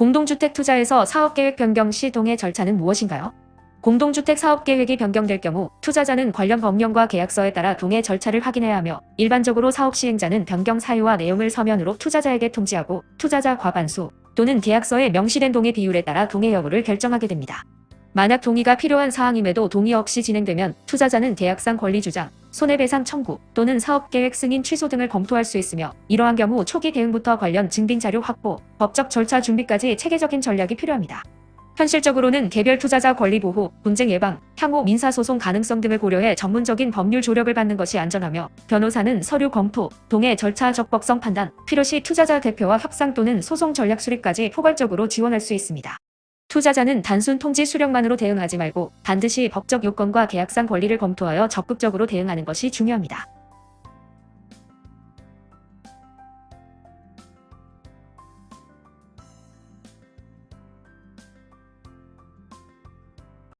공동주택 투자에서 사업계획 변경 시 동의 절차는 무엇인가요? 공동주택 사업계획이 변경될 경우 투자자는 관련 법령과 계약서에 따라 동의 절차를 확인해야 하며 일반적으로 사업 시행자는 변경 사유와 내용을 서면으로 투자자에게 통지하고 투자자 과반수 또는 계약서에 명시된 동의 비율에 따라 동의 여부를 결정하게 됩니다. 만약 동의가 필요한 사항임에도 동의 없이 진행되면 투자자는 계약상 권리 주장, 손해배상 청구 또는 사업계획 승인 취소 등을 검토할 수 있으며 이러한 경우 초기 대응부터 관련 증빙 자료 확보, 법적 절차 준비까지 체계적인 전략이 필요합니다. 현실적으로는 개별 투자자 권리 보호, 분쟁 예방, 향후 민사소송 가능성 등을 고려해 전문적인 법률 조력을 받는 것이 안전하며 변호사는 서류 검토, 동의 절차 적법성 판단, 필요시 투자자 대표와 협상 또는 소송 전략 수립까지 포괄적으로 지원할 수 있습니다. 투자자는 단순 통지 수령만으로 대응하지 말고 반드시 법적 요건과 계약상 권리를 검토하여 적극적으로 대응하는 것이 중요합니다.